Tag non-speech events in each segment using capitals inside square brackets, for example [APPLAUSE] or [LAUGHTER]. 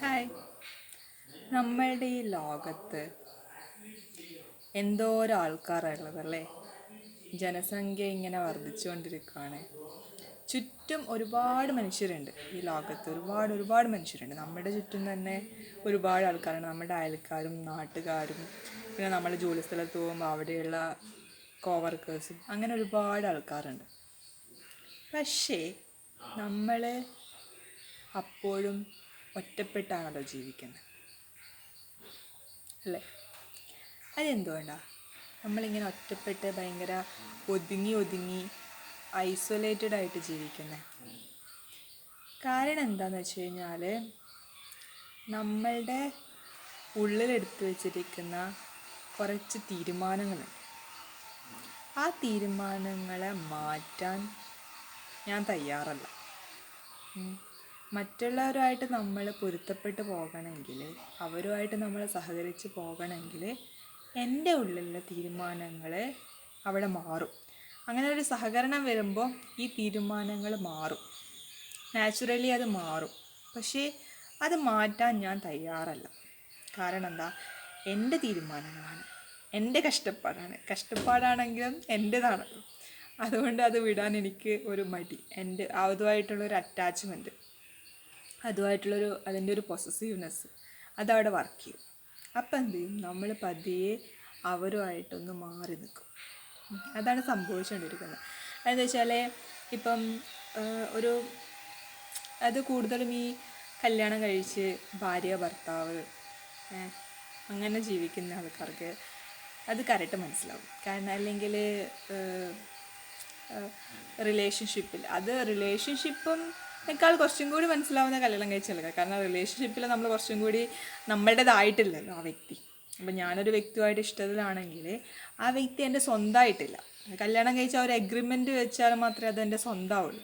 Hi. നമ്മളുടെ ഈ ലോകത്ത് എന്തോരം ആൾക്കാരുള്ളതല്ലേ ജനസംഖ്യ ഇങ്ങനെ വർദ്ധിച്ചുകൊണ്ടിരിക്കുകയാണ്. ചുറ്റും ഒരുപാട് മനുഷ്യരുണ്ട് ഈ ലോകത്ത്. ഒരുപാട് ഒരുപാട് മനുഷ്യരുണ്ട്. നമ്മുടെ ചുറ്റും തന്നെ ഒരുപാട് ആൾക്കാരുണ്ട് നമ്മുടെ അയൽക്കാരും നാട്ടുകാരും പിന്നെ നമ്മുടെ ജോലി സ്ഥലത്ത് പോകുമ്പോൾ അവിടെയുള്ള കോവർക്കേഴ്സും അങ്ങനെ ഒരുപാട് ആൾക്കാരുണ്ട്. പക്ഷേ നമ്മൾ അപ്പോഴും ഒറ്റപ്പെട്ടാണല്ലോ ജീവിക്കുന്നത് അല്ലേ? അതെന്തുകൊണ്ടാണ് നമ്മളിങ്ങനെ ഒറ്റപ്പെട്ട് ഭയങ്കര ഒതുങ്ങി ഒതുങ്ങി ഐസൊലേറ്റഡ് ആയിട്ട് ജീവിക്കുന്നത് കാരണം എന്താണെന്ന് വെച്ച് കഴിഞ്ഞാൽ നമ്മളുടെ ഉള്ളിലെടുത്ത് വെച്ചിരിക്കുന്ന കുറച്ച് തീരുമാനങ്ങളുണ്ട് ആ തീരുമാനങ്ങളെ മാറ്റാൻ ഞാൻ തയ്യാറല്ല. മറ്റുള്ളവരുമായിട്ട് നമ്മൾ പൊരുത്തപ്പെട്ട് പോകണമെങ്കിൽ അവരുമായിട്ട് നമ്മൾ സഹകരിച്ച് പോകണമെങ്കിൽ എന്റെ ഉള്ളിലുള്ള തീരുമാനങ്ങൾ അവിടെ മാറും. അങ്ങനെ ഒരു സഹകരണം വരുമ്പോൾ ഈ തീരുമാനങ്ങൾ മാറും. നാച്ചുറലി അത് മാറും. പക്ഷേ അത് മാറ്റാൻ ഞാൻ തയ്യാറല്ല. കാരണം എന്താ എന്റെ തീരുമാനങ്ങളാണ്. എന്റെ കഷ്ടപ്പാടാണ്. കഷ്ടപ്പാടാണെങ്കിലും എന്റേതാണല്ലോ അതുകൊണ്ട് അത് വിടാൻ എനിക്ക് ഒരു മടി. എന്റെ അതുമായിട്ടുള്ളൊരു അറ്റാച്ച്മെന്റ് അതുമായിട്ടുള്ളൊരു അതിന്റെ ഒരു പൊസസീവ്നെസ് അതവിടെ വർക്ക് ചെയ്യും. അപ്പം എന്ത് ചെയ്യും? നമ്മൾ പതിയെ അവരുമായിട്ടൊന്ന് മാറി നിൽക്കും. അതാണ് സംഭവിച്ചുകൊണ്ടിരിക്കുന്നത്. അതെന്ന് വെച്ചാൽ ഇപ്പം ഒരു അത് കൂടുതലും ഈ കല്യാണം കഴിച്ച് ഭാര്യ ഭർത്താവ് അങ്ങനെ ജീവിക്കുന്ന ആൾക്കാർക്ക് അത് കറക്റ്റ് മനസ്സിലാവും. കാരണം അല്ലെങ്കിൽ റിലേഷൻഷിപ്പിൽ അത് റിലേഷൻഷിപ്പും ക്കാൾ കുറച്ചും കൂടി മനസ്സിലാവുന്ന കല്യാണം കഴിച്ചല്ലേ? കാരണം റിലേഷൻഷിപ്പിൽ നമ്മൾ കുറച്ചും കൂടി നമ്മുടേതായിട്ടില്ലല്ലോ ആ വ്യക്തി. അപ്പം ഞാനൊരു വ്യക്തിയുമായിട്ട് ഇഷ്ടത്തിലാണെങ്കിൽ ആ വ്യക്തി എന്റെ സ്വന്തമായിട്ടില്ല. കല്യാണം കഴിച്ച ഒരു എഗ്രിമെന്റ് വെച്ചാൽ മാത്രമേ അത് എന്റെ സ്വന്തമാവുള്ളൂ.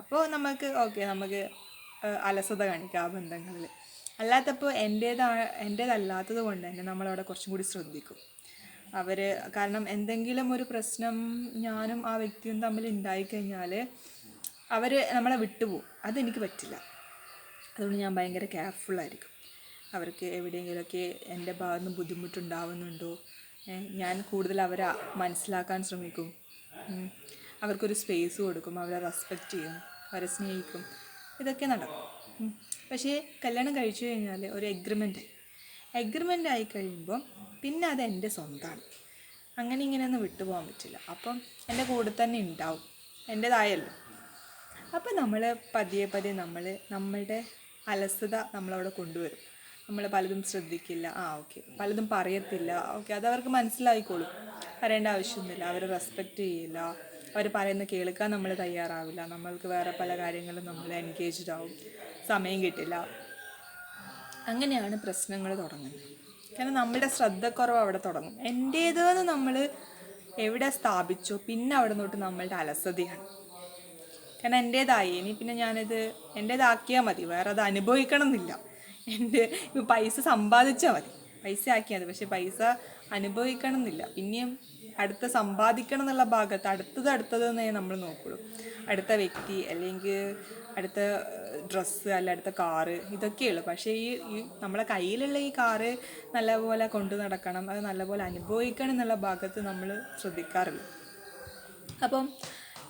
അപ്പോൾ നമുക്ക് ഓക്കെ നമുക്ക് അലസത കാണിക്കുക ആ ബന്ധങ്ങളിൽ അല്ലാത്തപ്പോൾ എന്റേതാ എന്റേതല്ലാത്തത് കൊണ്ട് തന്നെ നമ്മളവിടെ കുറച്ചും കൂടി ശ്രദ്ധിക്കും. അവർ കാരണം എന്തെങ്കിലും ഒരു പ്രശ്നം ഞാനും ആ വ്യക്തിയും തമ്മിൽ ഉണ്ടായിക്കഴിഞ്ഞാൽ അവർ നമ്മളെ വിട്ടുപോകും അതെനിക്ക് പറ്റില്ല. അതുകൊണ്ട് ഞാൻ ഭയങ്കര കെയർഫുള്ളായിരിക്കും അവർക്ക് എവിടെയെങ്കിലുമൊക്കെ എന്റെ ഭാഗത്ത് നിന്ന് ബുദ്ധിമുട്ടുണ്ടാവുന്നുണ്ടോ ഞാൻ കൂടുതൽ അവരെ മനസ്സിലാക്കാൻ ശ്രമിക്കും. അവർക്കൊരു സ്പേസ് കൊടുക്കും. അവരെ റെസ്പെക്റ്റ് ചെയ്യും. അവരെ സ്നേഹിക്കും. ഇതൊക്കെ നടക്കും. പക്ഷേ കല്യാണം കഴിച്ചു കഴിഞ്ഞാൽ ഒരു എഗ്രിമെന്റ് എഗ്രിമെന്റ് ആയി കഴിയുമ്പോൾ പിന്നെ അത് എന്റെ സ്വന്തമാണ് അങ്ങനെ ഇങ്ങനെയൊന്നും വിട്ടുപോകാൻ പറ്റില്ല. അപ്പം എന്റെ കൂടെ തന്നെ ഉണ്ടാവും. എന്റേതായല്ലോ. അപ്പം നമ്മൾ പതിയെ പതിയെ നമ്മൾ നമ്മളുടെ അലസത നമ്മളവിടെ കൊണ്ടുവരും. നമ്മൾ പലതും ശ്രദ്ധിക്കില്ല. ആ ഓക്കെ. പലതും പറയത്തില്ല. ഓക്കെ അത് അവർക്ക് മനസ്സിലായിക്കോളും. പറയേണ്ട ആവശ്യമൊന്നുമില്ല. അവർ റെസ്പെക്റ്റ് ചെയ്യില്ല. അവർ പറയുന്ന കേൾക്കാൻ നമ്മൾ തയ്യാറാവില്ല. നമ്മൾക്ക് വേറെ പല കാര്യങ്ങളും നമ്മൾ എൻഗേജ്ഡ് ആവും. സമയം കിട്ടില്ല. അങ്ങനെയാണ് പ്രശ്നങ്ങൾ തുടങ്ങുന്നത്. കാരണം നമ്മുടെ ശ്രദ്ധക്കുറവ് അവിടെ തുടങ്ങും. എന്റേതെന്ന് നമ്മൾ എവിടെ സ്ഥാപിച്ചോ പിന്നെ അവിടെ നിന്നോട്ട് നമ്മളുടെ അലസതയാണ്. കാരണം എന്റേതായി ഇനി പിന്നെ ഞാനിത് എന്റേതാക്കിയാൽ മതി. വേറെ അത് അനുഭവിക്കണം എന്നില്ല എന്റെ ഇപ്പം പൈസ സമ്പാദിച്ചാൽ മതി. പൈസ ആക്കിയാൽ മതി. പക്ഷെ പൈസ അനുഭവിക്കണം എന്നില്ല പിന്നെയും അടുത്ത സമ്പാദിക്കണം എന്നുള്ള ഭാഗത്ത് അടുത്തത് അടുത്തത് എന്നേ നമ്മൾ നോക്കുള്ളൂ. അടുത്ത വ്യക്തി അല്ലെങ്കിൽ അടുത്ത ഡ്രസ്സ് അല്ല അടുത്ത കാറ് ഇതൊക്കെയുള്ളൂ. പക്ഷേ ഈ ഈ നമ്മളെ കയ്യിലുള്ള ഈ കാറ് നല്ലപോലെ കൊണ്ടു നടക്കണം. അത് നല്ലപോലെ അനുഭവിക്കണം എന്നുള്ള ഭാഗത്ത് നമ്മൾ ശ്രദ്ധിക്കാറില്ല. അപ്പം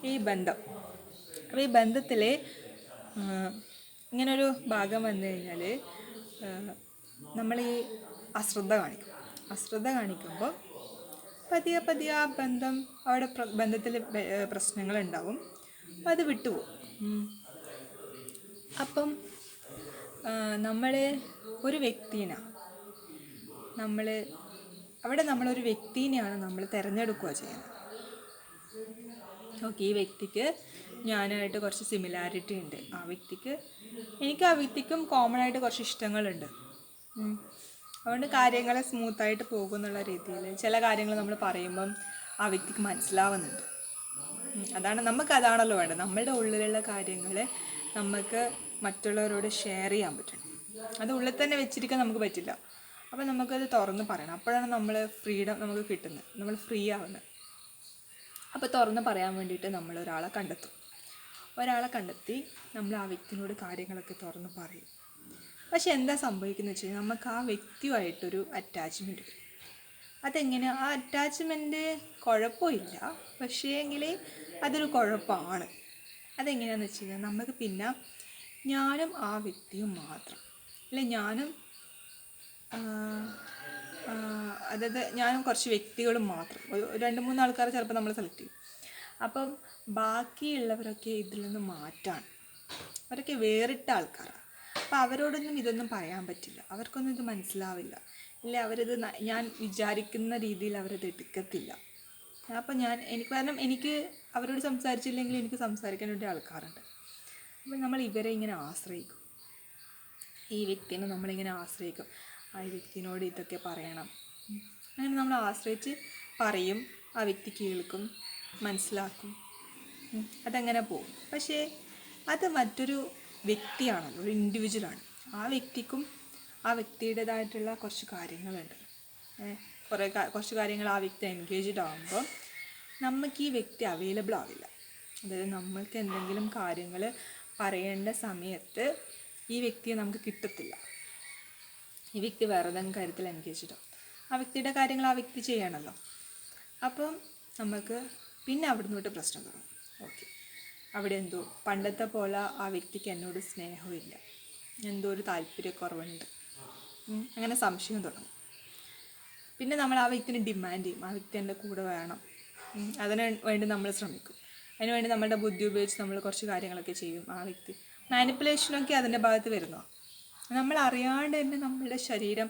ഈ ബന്ധം. അപ്പോൾ ഈ ബന്ധത്തിൽ ഇങ്ങനൊരു ഭാഗം വന്നു കഴിഞ്ഞാൽ നമ്മൾ ഈ അശ്രദ്ധ കാണിക്കും. അശ്രദ്ധ കാണിക്കുമ്പോൾ പതിയെ പതിയെ ആ ബന്ധം അവിടെ ബന്ധത്തിൽ പ്രശ്നങ്ങൾ ഉണ്ടാവും അത് വിട്ടുപോകും. അപ്പം നമ്മൾ ഒരു വ്യക്തിനെ നമ്മൾ അവിടെ നമ്മളൊരു വ്യക്തിനെയാണ് നമ്മൾ തിരഞ്ഞെടുക്കുക ചെയ്യുന്നത്. ഓക്കെ ഈ വ്യക്തിക്ക് ഞാനായിട്ട് കുറച്ച് സിമിലാരിറ്റി ഉണ്ട് ആ വ്യക്തിക്ക്. എനിക്ക് ആ വ്യക്തിക്കും കോമൺ ആയിട്ട് കുറച്ച് ഇഷ്ടങ്ങളുണ്ട്. അതുകൊണ്ട് കാര്യങ്ങൾ സ്മൂത്തായിട്ട് പോകും എന്നുള്ള രീതിയിൽ ചില കാര്യങ്ങൾ നമ്മൾ പറയുമ്പം ആ വ്യക്തിക്ക് മനസ്സിലാവുന്നുണ്ട്. അതാണ് നമുക്ക് അതാണല്ലോ വേണ്ടത്. നമ്മളുടെ ഉള്ളിലുള്ള കാര്യങ്ങൾ നമുക്ക് മറ്റുള്ളവരോട് ഷെയർ ചെയ്യാൻ പറ്റണം അത് ഉള്ളിൽ തന്നെ വെച്ചിരിക്കാൻ നമുക്ക് പറ്റില്ല. അപ്പം നമുക്കത് തുറന്ന് പറയണം. അപ്പോഴാണ് നമ്മൾ ഫ്രീഡം നമുക്ക് കിട്ടുന്നത്. നമ്മൾ ഫ്രീ ആവുന്നത്. അപ്പോൾ തുറന്ന് പറയാൻ വേണ്ടിയിട്ട് നമ്മൾ ഒരാളെ കണ്ടെത്തും. ഒരാളെ കണ്ടെത്തി നമ്മൾ ആ വ്യക്തിനോട് കാര്യങ്ങളൊക്കെ തുറന്ന് പറയും. പക്ഷെ എന്താ സംഭവിക്കുന്നത് വെച്ച് കഴിഞ്ഞാൽ നമുക്ക് ആ വ്യക്തിയുമായിട്ടൊരു അറ്റാച്ച്മെന്റ് വരും അതെങ്ങനെ? ആ അറ്റാച്ച്മെന്റ് കുഴപ്പമില്ല. പക്ഷേ എങ്കിൽ അതൊരു കുഴപ്പമാണ്. അതെങ്ങനെയാണെന്ന് വെച്ച് കഴിഞ്ഞാൽ നമുക്ക് പിന്നെ ഞാനും ആ വ്യക്തിയും മാത്രം. അല്ലെ ഞാനും അതായത് ഞാനും കുറച്ച് വ്യക്തികളും മാത്രം. ഒരു രണ്ട് മൂന്ന് ആൾക്കാരെ ചിലപ്പോൾ നമ്മൾ സെലക്ട് ചെയ്യും. അപ്പം ബാക്കിയുള്ളവരൊക്കെ ഇതിൽ നിന്ന് മാറ്റാണ്. അവരൊക്കെ വേറിട്ട ആൾക്കാരാണ് അപ്പോൾ അവരോടൊന്നും ഇതൊന്നും പറയാൻ പറ്റില്ല. അവർക്കൊന്നും ഇത് മനസ്സിലാവില്ല. ഇല്ല അവരിത് ഞാൻ വിചാരിക്കുന്ന രീതിയിൽ അവരത് എടുക്കത്തില്ല. അപ്പം ഞാൻ എനിക്ക് കാരണം എനിക്ക് അവരോട് സംസാരിച്ചില്ലെങ്കിൽ എനിക്ക് സംസാരിക്കാൻ വേണ്ടി ആൾക്കാരുണ്ട്. അപ്പം നമ്മൾ ഇവരെ ഇങ്ങനെ ആശ്രയിക്കും. ഈ വ്യക്തിനെ നമ്മളിങ്ങനെ ആശ്രയിക്കും. ആ വ്യക്തിനോട് ഇതൊക്കെ പറയണം. അങ്ങനെ നമ്മൾ ആശ്രയിച്ച് പറയും. ആ വ്യക്തി കേൾക്കും. മനസ്സിലാക്കും. അതങ്ങനെ പോകും. പക്ഷേ അത് മറ്റൊരു വ്യക്തിയാണല്ലോ ഒരു ഇൻഡിവിജ്വലാണ് ആ വ്യക്തിക്കും ആ വ്യക്തിയുടേതായിട്ടുള്ള കുറച്ച് കാര്യങ്ങളുണ്ട്. കുറേ കുറച്ച് കാര്യങ്ങൾ ആ വ്യക്തി എൻഗേജ്ഡ് ആകുമ്പോൾ നമുക്ക് ഈ വ്യക്തി അവൈലബിൾ ആവില്ല. അതായത് നമ്മൾക്ക് എന്തെങ്കിലും കാര്യങ്ങൾ പറയേണ്ട സമയത്ത് ഈ വ്യക്തിയെ നമുക്ക് കിട്ടത്തില്ല. ഈ വ്യക്തി വേറെ കാര്യത്തിൽ എൻഗേജ്ഡ് ആവും ആ വ്യക്തിയുടെ കാര്യങ്ങൾ ആ വ്യക്തി ചെയ്യണമല്ലോ അപ്പം നമുക്ക് പിന്നെ അവിടുന്ന് വിട്ട് പ്രശ്നം തുടങ്ങും. ഓക്കെ അവിടെ എന്തോ പണ്ടത്തെ പോലെ ആ വ്യക്തിക്ക് എന്നോട് സ്നേഹമില്ല. എന്തോ ഒരു താല്പര്യക്കുറവുണ്ട്. അങ്ങനെ സംശയം തുടങ്ങും. പിന്നെ നമ്മൾ ആ വ്യക്തിനെ ഡിമാൻഡ് ചെയ്യും. ആ വ്യക്തി എന്റെ കൂടെ വേണം. അതിന് വേണ്ടി നമ്മൾ ശ്രമിക്കും. അതിന് വേണ്ടി നമ്മുടെ ബുദ്ധി ഉപയോഗിച്ച് നമ്മൾ കുറച്ച് കാര്യങ്ങളൊക്കെ ചെയ്യും ആ വ്യക്തി. മാനിപ്പുലേഷനൊക്കെ അതിന്റെ ഭാഗത്ത് വരുന്നു? നമ്മൾ അറിയാണ്ട് തന്നെ നമ്മളുടെ ശരീരം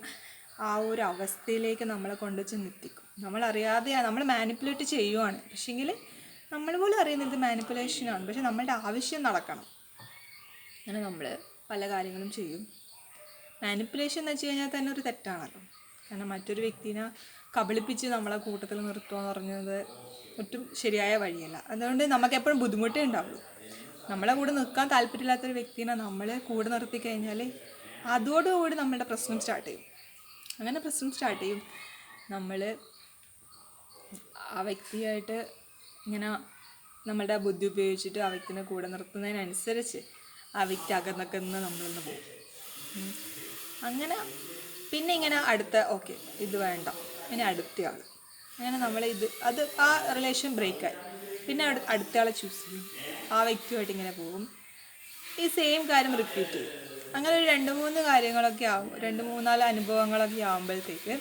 ആ ഒരു അവസ്ഥയിലേക്ക് നമ്മളെ കൊണ്ടുവച്ച് ചെന്നെത്തിക്കും നമ്മൾ അറിയാതെ നമ്മൾ മാനിപ്പുലേറ്റ് ചെയ്യുവാണ്. പക്ഷേങ്കിൽ നമ്മൾ പോലും അറിയുന്നത് മാനിപ്പുലേഷനാണ് പക്ഷെ നമ്മളുടെ ആവശ്യം നടക്കണം. അങ്ങനെ നമ്മൾ പല കാര്യങ്ങളും ചെയ്യും. മാനിപ്പുലേഷൻ എന്ന് വെച്ച് കഴിഞ്ഞാൽ തന്നെ ഒരു തെറ്റാണല്ലോ. കാരണം മറ്റൊരു വ്യക്തിനെ കബളിപ്പിച്ച് നമ്മളെ കൂട്ടത്തിൽ നിർത്തുക എന്ന് പറഞ്ഞത് ഒട്ടും ശരിയായ വഴിയല്ല. അതുകൊണ്ട് നമുക്ക് എപ്പോഴും ബുദ്ധിമുട്ടേ ഉണ്ടാവുള്ളൂ. നമ്മളെ കൂടെ നിൽക്കാൻ താല്പര്യമില്ലാത്തൊരു വ്യക്തിനെ നമ്മൾ കൂടെ നിർത്തി കഴിഞ്ഞാൽ അതോടുകൂടി നമ്മളുടെ പ്രശ്നം സ്റ്റാർട്ട് ചെയ്യും. അങ്ങനെ പ്രശ്നം സ്റ്റാർട്ട് ചെയ്യും. നമ്മൾ ആ വ്യക്തിയായിട്ട് ഇങ്ങനെ നമ്മളുടെ ബുദ്ധി ഉപയോഗിച്ചിട്ട് ആ വ്യക്തിനെ കൂടെ നിർത്തുന്നതിനനുസരിച്ച് ആ വ്യക്തി അകന്നകന്ന് നമ്മളൊന്ന് പോകും. അങ്ങനെ പിന്നെ ഇങ്ങനെ അടുത്ത ഓക്കെ ഇത് വേണ്ട. ഇനി അടുത്തയാൾ അങ്ങനെ നമ്മൾ ഇത് അത് ആ റിലേഷൻ ബ്രേക്കായി പിന്നെ അടു അടുത്തയാളെ ചൂസ് ചെയ്യും. ആ വ്യക്തിയുമായിട്ട് ഇങ്ങനെ പോകും. ഈ സെയിം കാര്യം റിപ്പീറ്റ് ചെയ്യും. അങ്ങനെ ഒരു രണ്ട് മൂന്ന് കാര്യങ്ങളൊക്കെ ആവും. രണ്ട് മൂന്നാൽ അനുഭവങ്ങളൊക്കെ ആകുമ്പോഴത്തേക്ക്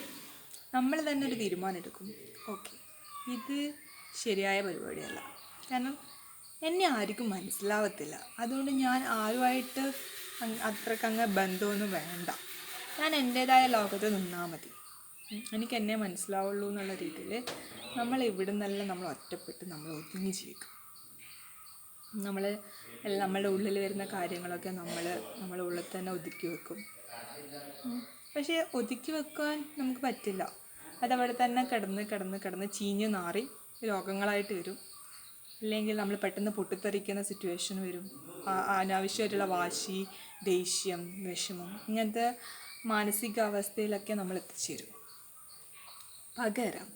നമ്മൾ തന്നെ ഒരു തീരുമാനം എടുക്കും. ഓക്കെ. ഇത് ശരിയായ പരിപാടിയല്ല. കാരണം എന്നെ ആർക്കും മനസ്സിലാവത്തില്ല. അതുകൊണ്ട് ഞാൻ ആരുമായിട്ട് അത്രക്കങ്ങ് ബന്ധമൊന്നും വേണ്ട. ഞാൻ എന്റേതായ ലോകത്ത് നിന്നാൽ മതി. എനിക്ക് എന്നെ മനസ്സിലാവുള്ളൂ എന്നുള്ള രീതിയിൽ നമ്മൾ ഇവിടെ നിന്നെല്ലാം നമ്മൾ ഒറ്റപ്പെട്ട് നമ്മൾ ഒതുങ്ങി ജീവിക്കും. നമ്മൾ നമ്മളുടെ ഉള്ളിൽ വരുന്ന കാര്യങ്ങളൊക്കെ നമ്മൾ നമ്മുടെ ഉള്ളിൽ തന്നെ ഒതുക്കി വെക്കും. പക്ഷേ ഒതുക്കി വെക്കാൻ നമുക്ക് പറ്റില്ല. അതവിടെ തന്നെ കിടന്ന് കിടന്ന് കിടന്ന് ചീഞ്ഞ് നാറി രോഗങ്ങളായിട്ട് വരും. അല്ലെങ്കിൽ നമ്മൾ പെട്ടെന്ന് പൊട്ടിത്തെറിക്കുന്ന സിറ്റുവേഷൻ വരും. അനാവശ്യമായിട്ടുള്ള വാശി ദേഷ്യം വിഷമം ഇങ്ങനത്തെ മാനസികാവസ്ഥയിലൊക്കെ നമ്മൾ എത്തിച്ചേരും. പകരം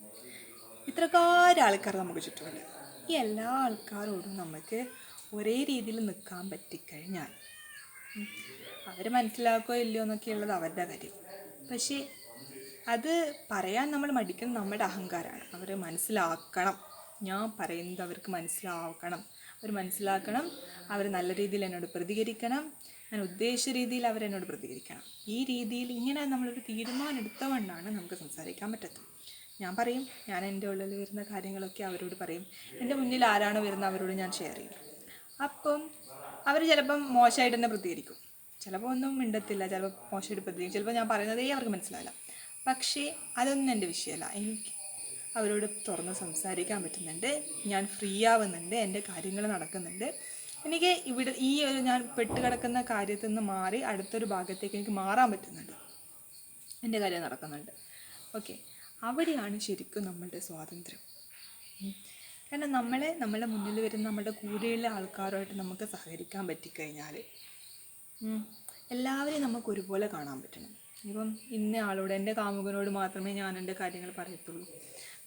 ഇത്രക്കാരം ആൾക്കാർ നമുക്ക് ചുറ്റുമുണ്ട്. ഈ എല്ലാ ആൾക്കാരോടും നമുക്ക് ഒരേ രീതിയിൽ നിൽക്കാൻ പറ്റിക്കഴിഞ്ഞാൽ അവർ മനസ്സിലാക്കുകയോ ഇല്ലയോ എന്നൊക്കെ ഉള്ളത് അവരുടെ കാര്യം. പക്ഷേ അത് പറയാൻ നമ്മൾ മടിക്കുന്നത് നമ്മുടെ അഹങ്കാരമാണ് അവർ മനസ്സിലാക്കണം. ഞാൻ പറയുന്നത് അവർക്ക് മനസ്സിലാക്കണം അവർ മനസ്സിലാക്കണം. അവർ നല്ല രീതിയിൽ എന്നോട് പ്രതികരിക്കണം. ഞാൻ ഉദ്ദേശിച്ച രീതിയിൽ അവരെന്നോട് പ്രതികരിക്കണം. ഈ രീതിയിൽ ഇങ്ങനെ നമ്മളൊരു തീരുമാനം എടുത്തുകൊണ്ടാണ് നമുക്ക് സംസാരിക്കാൻ പറ്റത്തത് ഞാൻ പറയും ഞാൻ എന്റെ ഉള്ളിൽ വരുന്ന കാര്യങ്ങളൊക്കെ അവരോട് പറയും. എന്റെ മുന്നിൽ ആരാണോ വരുന്നത് അവരോട് ഞാൻ ഷെയർ ചെയ്യും. അപ്പം അവർ ചിലപ്പം മോശമായിട്ട് തന്നെ പ്രതികരിക്കും. ചിലപ്പോൾ ഒന്നും മിണ്ടത്തില്ല. ചിലപ്പോൾ മോശമായിട്ട് പ്രതികരിക്കും. ചിലപ്പോൾ ഞാൻ പറയുന്നതേ അവർക്ക് മനസ്സിലാവില്ല പക്ഷേ അതൊന്നും എന്റെ വിഷയമല്ല. എനിക്ക് അവരോട് തുറന്ന് സംസാരിക്കാൻ പറ്റുന്നുണ്ട്. ഞാൻ ഫ്രീ ആവുന്നുണ്ട്. എന്റെ കാര്യങ്ങൾ നടക്കുന്നുണ്ട്. എനിക്ക് ഇവിടെ ഈ ഒരു ഞാൻ പെട്ട് കിടക്കുന്ന കാര്യത്തിൽ നിന്ന് മാറി അടുത്തൊരു ഭാഗത്തേക്ക് എനിക്ക് മാറാൻ പറ്റുന്നുണ്ട്. എന്റെ കാര്യം നടക്കുന്നുണ്ട്. ഓക്കെ അവിടെയാണ് ശരിക്കും നമ്മളുടെ സ്വാതന്ത്ര്യം. കാരണം നമ്മളെ നമ്മളുടെ മുന്നിൽ വരുന്ന നമ്മുടെ കൂടെയുള്ള ആൾക്കാരുമായിട്ട് നമുക്ക് സഹകരിക്കാൻ പറ്റിക്കഴിഞ്ഞാൽ എല്ലാവരെയും നമുക്ക് ഒരുപോലെ കാണാൻ പറ്റണം. ഇപ്പം ഇന്ന ആളോട് എന്റെ കാമുകനോട് മാത്രമേ ഞാൻ എന്റെ കാര്യങ്ങൾ പറയത്തുള്ളൂ.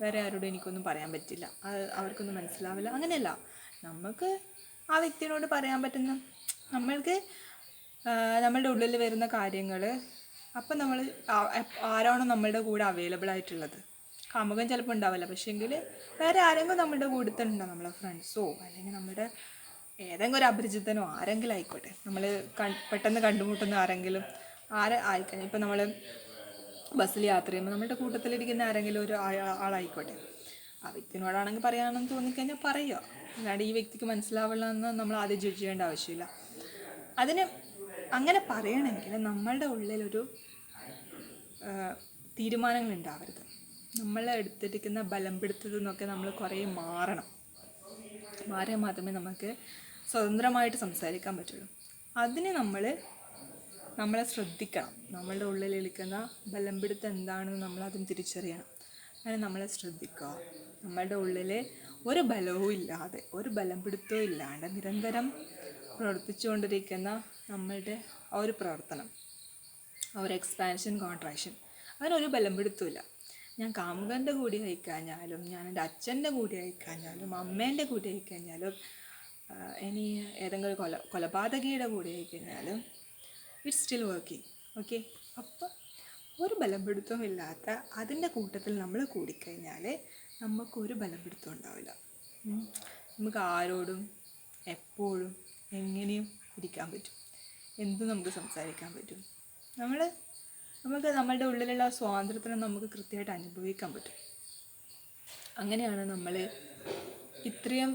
വേറെ ആരോടും എനിക്കൊന്നും പറയാൻ പറ്റില്ല. അവർക്കൊന്നും മനസ്സിലാവില്ല. അങ്ങനെയല്ല. നമുക്ക് ആ വ്യക്തിയോട് പറയാൻ പറ്റുന്ന നമ്മൾക്ക് നമ്മളുടെ ഉള്ളിൽ വരുന്ന കാര്യങ്ങൾ അപ്പം നമ്മൾ ആരാണോ നമ്മളുടെ കൂടെ അവൈലബിൾ ആയിട്ടുള്ളത്. കാമുകൻ ചിലപ്പോൾ ഉണ്ടാവില്ല. പക്ഷേങ്കിൽ വേറെ ആരെങ്കിലും നമ്മളുടെ കൂടെ ഉണ്ടാവും. നമ്മളെ ഫ്രണ്ട്സോ അല്ലെങ്കിൽ നമ്മുടെ ഏതെങ്കിലും ഒരു അപരിചിതനോ ആരെങ്കിലും ആയിക്കോട്ടെ. നമ്മൾ പെട്ടെന്ന് കണ്ടുമുട്ടുന്ന ആരെങ്കിലും ആരെ ആയിക്കഴിഞ്ഞാൽ ഇപ്പം നമ്മൾ ബസ്സിൽ യാത്ര ചെയ്യുമ്പോൾ നമ്മുടെ കൂട്ടത്തിലിരിക്കുന്ന ആരെങ്കിലും ഒരു ആളായിക്കോട്ടെ. ആ വ്യക്തിനോടാണെങ്കിൽ പറയാണെന്ന് തോന്നിക്കഴിഞ്ഞാൽ പറയുക അല്ലാണ്ട് ഈ വ്യക്തിക്ക് മനസ്സിലാവില്ല എന്ന് നമ്മൾ ആദ്യം ജഡ്ജ് ചെയ്യേണ്ട ആവശ്യമില്ല. അതിന് അങ്ങനെ പറയണമെങ്കിൽ നമ്മളുടെ ഉള്ളിലൊരു തീരുമാനങ്ങൾ ഉണ്ടാവരുത്. നമ്മൾ എടുത്തിരിക്കുന്ന ബലം പിടുത്തത് നിന്നൊക്കെ നമ്മൾ കുറേ മാറണം. മാറിയാൽ മാത്രമേ നമുക്ക് സ്വതന്ത്രമായിട്ട് സംസാരിക്കാൻ പറ്റുള്ളൂ. അതിന് നമ്മൾ നമ്മളെ ശ്രദ്ധിക്കണം. നമ്മളുടെ ഉള്ളിലിരിക്കുന്ന ബലം പിടുത്തം എന്താണെന്ന് നമ്മൾ അതും തിരിച്ചറിയണം. അങ്ങനെ നമ്മളെ ശ്രദ്ധിക്കുക. നമ്മളുടെ ഉള്ളിൽ ഒരു ബലവും ഇല്ലാതെ ഒരു ബലം പിടുത്തവും ഇല്ലാണ്ട് നിരന്തരം പ്രവർത്തിച്ചുകൊണ്ടിരിക്കുന്ന നമ്മളുടെ ആ ഒരു പ്രവർത്തനം ആ ഒരു എക്സ്പാൻഷൻ കോൺട്രാക്ഷൻ അതിനൊരു ബലം പിടുത്തമില്ല ഞാൻ കാമുകന്റെ കൂടി ആയിക്കഴിഞ്ഞാലും ഞാൻ എന്റെ അച്ഛന്റെ കൂടി ആയിക്കഴിഞ്ഞാലും അമ്മേന്റെ കൂടി ആയിക്കഴിഞ്ഞാലും ഇനി ഏതെങ്കിലും കൊല കൊലപാതകിയുടെ കൂടി ആയിക്കഴിഞ്ഞാലും ഇറ്റ്സ് സ്റ്റിൽ വർക്കിംഗ് ഓക്കെ അപ്പോൾ ഒരു ബലം പിടുത്തവും ഇല്ലാത്ത അതിന്റെ കൂട്ടത്തിൽ നമ്മൾ കൂടിക്കഴിഞ്ഞാൽ നമുക്കൊരു ബലപിടുത്തം ഉണ്ടാവില്ല. നമുക്ക് ആരോടും എപ്പോഴും എങ്ങനെയും ഇരിക്കാൻ പറ്റും. എന്തും നമുക്ക് സംസാരിക്കാൻ പറ്റും. നമ്മൾ നമുക്ക് നമ്മളുടെ ഉള്ളിലുള്ള സ്വാതന്ത്ര്യത്തിനെ നമുക്ക് കൃത്യമായിട്ട് അനുഭവിക്കാൻ പറ്റും. അങ്ങനെയാണ് നമ്മൾ ഇത്രയും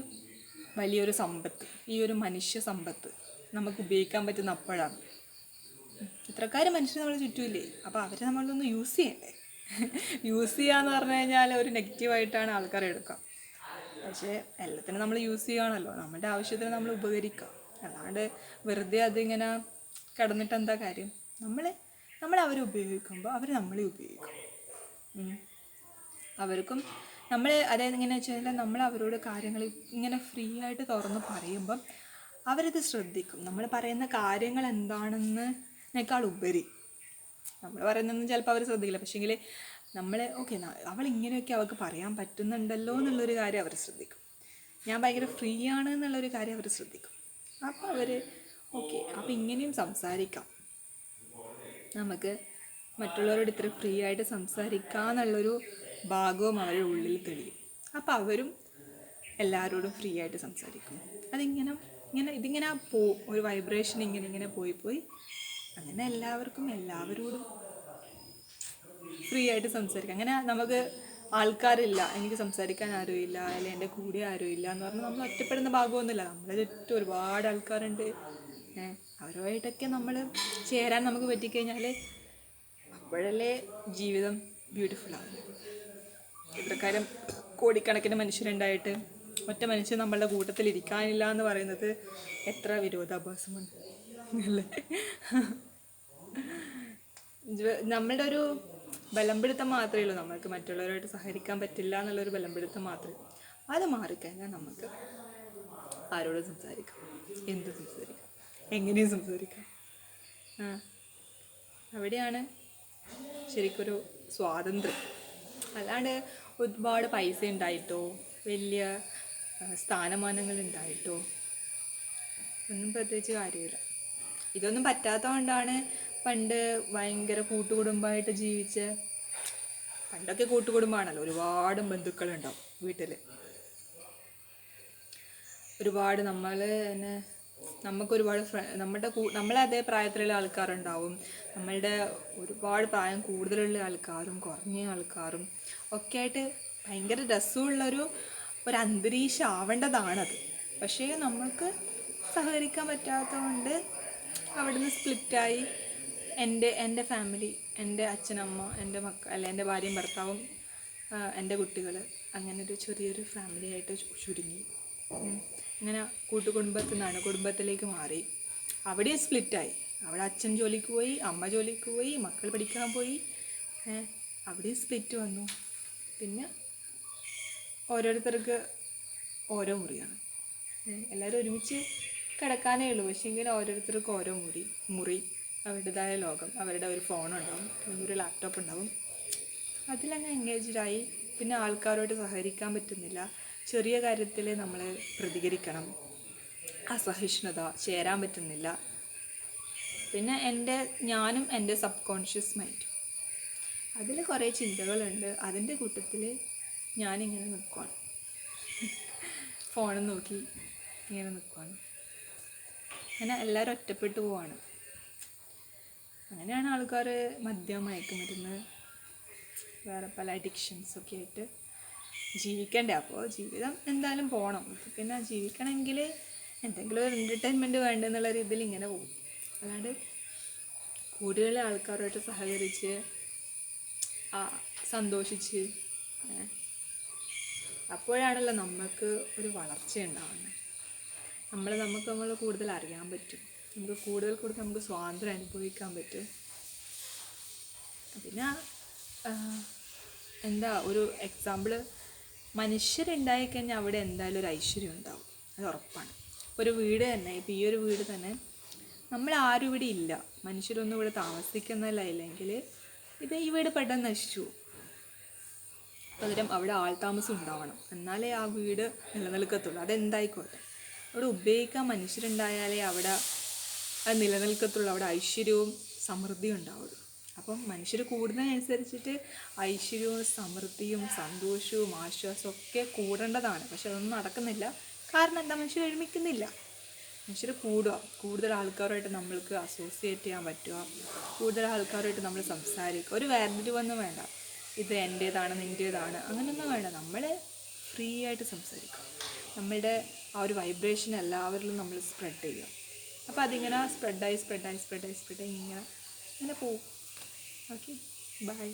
വലിയൊരു സമ്പത്ത് ഈ ഒരു മനുഷ്യ സമ്പത്ത് നമുക്ക് ഉപയോഗിക്കാൻ പറ്റുന്ന അപ്പോഴാണ്. ഇത്രക്കാരും മനുഷ്യർ നമ്മുടെ ചുറ്റുമില്ലേ അപ്പോൾ അവരെ നമ്മളൊന്ന് യൂസ് ചെയ്യണ്ടേ? യൂസ് ചെയ്യാന്ന് പറഞ്ഞു കഴിഞ്ഞാൽ ഒരു നെഗറ്റീവായിട്ടാണ് ആൾക്കാർ എടുക്കുക. പക്ഷേ എല്ലാത്തിനും നമ്മൾ യൂസ് ചെയ്യുകയാണല്ലോ നമ്മുടെ ആവശ്യത്തിന് നമ്മൾ ഉപകരിക്കുക. അല്ലാണ്ട് വെറുതെ അതിങ്ങനെ കിടന്നിട്ട് എന്താ കാര്യം? നമ്മൾ നമ്മൾ അവരെ ഉപയോഗിക്കുമ്പോൾ അവർ നമ്മളെ ഉപയോഗിക്കും. അവർക്കും നമ്മൾ അതായത് എങ്ങനെ വെച്ചാൽ നമ്മൾ അവരോട് കാര്യങ്ങൾ ഇങ്ങനെ ഫ്രീ ആയിട്ട് തുറന്ന് പറയുമ്പം അവരത് ശ്രദ്ധിക്കും. നമ്മൾ പറയുന്ന കാര്യങ്ങൾ എന്താണെന്നേക്കാൾ ഉപരി നമ്മൾ പറയുന്നതൊന്നും ചിലപ്പോൾ അവർ ശ്രദ്ധിക്കില്ല. പക്ഷേങ്കിൽ നമ്മൾ ഓക്കെ അവൾ ഇങ്ങനെയൊക്കെ അവൾക്ക് പറയാൻ പറ്റുന്നുണ്ടല്ലോ എന്നുള്ളൊരു കാര്യം അവർ ശ്രദ്ധിക്കും. ഞാൻ ഭയങ്കര ഫ്രീ ആണ് എന്നുള്ളൊരു കാര്യം അവർ ശ്രദ്ധിക്കും. അപ്പോൾ അവർ ഓക്കെ അപ്പോൾ ഇങ്ങനെയും സംസാരിക്കാം. നമുക്ക് മറ്റുള്ളവരോട് ഇത്ര ഫ്രീ ആയിട്ട് സംസാരിക്കാന്നുള്ളൊരു ഭാഗവും അവരുടെ ഉള്ളിൽ തെളിയും. അപ്പോൾ അവരും എല്ലാവരോടും ഫ്രീ ആയിട്ട് സംസാരിക്കും. അതിങ്ങനെ ഇങ്ങനെ ഇതിങ്ങനെ പോവും ഒരു വൈബ്രേഷൻ ഇങ്ങനെ ഇങ്ങനെ പോയി പോയി അങ്ങനെ എല്ലാവർക്കും എല്ലാവരോടും ഫ്രീ ആയിട്ട് സംസാരിക്കാം. അങ്ങനെ നമുക്ക് ആൾക്കാരില്ല. എനിക്ക് സംസാരിക്കാൻ ആരുമില്ല. അല്ലെങ്കിൽ എന്റെ കൂടെ ആരുമില്ല എന്ന് പറഞ്ഞാൽ നമ്മൾ ഒറ്റപ്പെടുന്ന ഭാഗമൊന്നുമില്ല. നമ്മളെ ചുറ്റും ഒരുപാട് ആൾക്കാരുണ്ട്. അവരുമായിട്ടൊക്കെ നമ്മൾ ചേരാൻ നമുക്ക് പറ്റിക്കഴിഞ്ഞാൽ അപ്പോഴല്ലേ ജീവിതം ബ്യൂട്ടിഫുൾ ആവും. ഇത്രക്കാരം കോടിക്കണക്കിന് മനുഷ്യരുണ്ടായിട്ട് ഒറ്റ മനുഷ്യൻ നമ്മളുടെ കൂട്ടത്തിൽ ഇരിക്കാനില്ല എന്ന് പറയുന്നത് എത്ര വിരോധാഭാസമാണ്. അല്ലേ? നമ്മളുടെ ഒരു ബലംപിടുത്തം മാത്രമേ ഉള്ളൂ. നമ്മൾക്ക് മറ്റുള്ളവരുമായിട്ട് സഹകരിക്കാൻ പറ്റില്ല എന്നുള്ളൊരു ബലംപിടുത്തം മാത്രമേ. അത് മാറിക്കഴിഞ്ഞാൽ നമുക്ക് ആരോട് സംസാരിക്കാം. എന്ത് സംസാരിക്കാം? എങ്ങനെയും സംസാരിക്കാം. ആ. അവിടെയാണ് ശരിക്കൊരു സ്വാതന്ത്ര്യം. അല്ലാണ്ട് ഒരുപാട് പൈസ ഉണ്ടായിട്ടോ വലിയ സ്ഥാനമാനങ്ങൾ ഉണ്ടായിട്ടോ ഒന്നും പ്രത്യേകിച്ച് കാര്യമില്ല. ഇതൊന്നും പറ്റാത്തതുകൊണ്ടാണ് പണ്ട് ഭയങ്കര കൂട്ടുകുടുംബമായിട്ട് ജീവിച്ച പണ്ടൊക്കെ കൂട്ടുകുടുംബമാണല്ലോ. ഒരുപാട് ബന്ധുക്കളുണ്ടാവും വീട്ടിൽ ഒരുപാട് നമ്മൾ തന്നെ നമുക്ക് ഒരുപാട് നമ്മുടെ നമ്മളെ അതേ പ്രായത്തിലുള്ള ആൾക്കാരുണ്ടാവും. നമ്മളുടെ ഒരുപാട് പ്രായം കൂടുതലുള്ള ആൾക്കാരും കുറഞ്ഞ ആൾക്കാരും ഒക്കെ ആയിട്ട് ഭയങ്കര രസമുള്ളൊരു ഒരു അന്തരീക്ഷം ആവേണ്ടതാണത് പക്ഷേ നമ്മൾക്ക് സഹകരിക്കാൻ പറ്റാത്തതുകൊണ്ട് അവിടുന്ന് സ്പ്ലിറ്റായി എന്റെ എന്റെ ഫാമിലി എന്റെ അച്ഛനമ്മ എന്റെ മക്ക അല്ല എന്റെ ഭാര്യയും ഭർത്താവും എന്റെ കുട്ടികൾ അങ്ങനെ ഒരു ചെറിയൊരു ഫാമിലി ആയിട്ട് ചുരുങ്ങി. അങ്ങനെ കൂട്ടുകുടുംബത്തിൽ നിന്നാണ് കുടുംബത്തിലേക്ക് മാറി. അവിടെയും സ്പ്ലിറ്റായി അവിടെ അച്ഛൻ ജോലിക്ക് പോയി അമ്മ ജോലിക്ക് പോയി മക്കൾ പഠിക്കാൻ പോയി. അവിടെ സ്പ്ലിറ്റ് വന്നു. പിന്നെ ഓരോരുത്തർക്ക് ഓരോ മുറിയാണ്. എല്ലാവരും ഒരുമിച്ച് കിടക്കാനേ ഉള്ളൂ. പക്ഷേ ഇങ്ങനെ ഓരോരുത്തർക്ക് ഓരോ മുറി മുറി. അവരുടേതായ ലോകം അവരുടെ ഒരു ഫോണുണ്ടാവും ഒരു ലാപ്ടോപ്പ് ഉണ്ടാവും. അതിലങ്ങ് എൻഗേജ്ഡായി പിന്നെ ആൾക്കാരോട് സഹകരിക്കാൻ പറ്റുന്നില്ല. ചെറിയ കാര്യത്തിൽ നമ്മൾ പ്രതികരിക്കണം. അസഹിഷ്ണുത ചേരാൻ പറ്റുന്നില്ല. പിന്നെ എന്റെ ഞാനും എന്റെ സബ് കോൺഷ്യസ് മൈൻഡും അതിൽ കുറേ ചിന്തകളുണ്ട്. അതിന്റെ കൂട്ടത്തിൽ ഞാനിങ്ങനെ നിൽക്കുവാണ് ഫോണ് [LAUGHS] നോക്കി ഇങ്ങനെ നിൽക്കുവാണ് അങ്ങനെ എല്ലാവരും ഒറ്റപ്പെട്ടു പോവാണ്. അങ്ങനെയാണ് ആൾക്കാർ മദ്യം മയക്കുമരുന്ന് വേറെ പല അഡിക്ഷൻസ് ഒക്കെ ആയിട്ട് ജീവിക്കണ്ടേ. അപ്പോൾ ജീവിതം എന്തായാലും പോകണം പിന്നെ ജീവിക്കണമെങ്കിൽ എന്തെങ്കിലും ഒരു എന്റർടൈൻമെന്റ് വേണ്ടെന്നുള്ള രീതിയിൽ ഇങ്ങനെ പോകും. അല്ലാണ്ട് കൂടുതൽ ആൾക്കാരുമായിട്ട് സഹകരിച്ച് സന്തോഷിച്ച് അപ്പോഴാണല്ലോ നമുക്ക് ഒരു വളർച്ച ഉണ്ടാവുന്നത് നമ്മൾ നമുക്ക് നമ്മൾ കൂടുതൽ അറിയാൻ പറ്റും. നമുക്ക് കൂടുതൽ കൂടുതൽ നമുക്ക് സ്വാതന്ത്ര്യം അനുഭവിക്കാൻ പറ്റും. പിന്നെ എന്താ ഒരു എക്സാമ്പിൾ മനുഷ്യരുണ്ടായി കഴിഞ്ഞാൽ അവിടെ എന്തായാലും ഒരു ഐശ്വര്യം ഉണ്ടാവും. അത് ഉറപ്പാണ്. ഒരു വീട് തന്നെ ഇപ്പം ഈ ഒരു വീട് തന്നെ നമ്മൾ ആരും ഇവിടെ ഇല്ല. മനുഷ്യരൊന്നും ഇവിടെ താമസിക്കുന്നതല്ല. ഇല്ലെങ്കിൽ ഇത് ഈ വീട് പെട്ടെന്ന് നശിച്ചു പോകും. പകരം അവിടെ ആൾ താമസം ഉണ്ടാവണം. എന്നാലേ ആ വീട് നിലനിൽക്കത്തുള്ളൂ. അതെന്തായിക്കോട്ടെ. അവിടെ ഉപയോഗിക്കാൻ മനുഷ്യരുണ്ടായാലേ അവിടെ അത് നിലനിൽക്കത്തുള്ളൂ. അവിടെ ഐശ്വര്യവും സമൃദ്ധിയും ഉണ്ടാവുള്ളൂ. അപ്പം മനുഷ്യർ കൂടുന്നതിനനുസരിച്ചിട്ട് ഐശ്വര്യവും സമൃദ്ധിയും സന്തോഷവും ആശ്വാസവും ഒക്കെ കൂടേണ്ടതാണ്. പക്ഷെ അതൊന്നും നടക്കുന്നില്ല. കാരണം എന്താ? മനുഷ്യർ ഒരുമിക്കുന്നില്ല. മനുഷ്യർ കൂടുക. കൂടുതൽ ആൾക്കാരുമായിട്ട് നമ്മൾക്ക് അസോസിയേറ്റ് ചെയ്യാൻ പറ്റുക. കൂടുതൽ ആൾക്കാരുമായിട്ട് നമ്മൾ സംസാരിക്കുക. ഒരു വേർതിരിവൊന്നും വേണ്ട. ഇത് എന്റേതാണ് നിന്റേതാണ് അങ്ങനെയൊന്നും വേണ്ട. നമ്മൾ ഫ്രീ ആയിട്ട് സംസാരിക്കുക. നമ്മളുടെ ആ ഒരു വൈബ്രേഷൻ എല്ലാവരിലും നമ്മൾ സ്പ്രെഡ് ചെയ്യുക. അപ്പോൾ അതിങ്ങനെ സ്പ്രെഡായി സ്പ്രെഡായി സ്പ്രെഡായി സ്പ്രെഡായി ഇങ്ങനെ ഇങ്ങനെ പോവും. Okay bye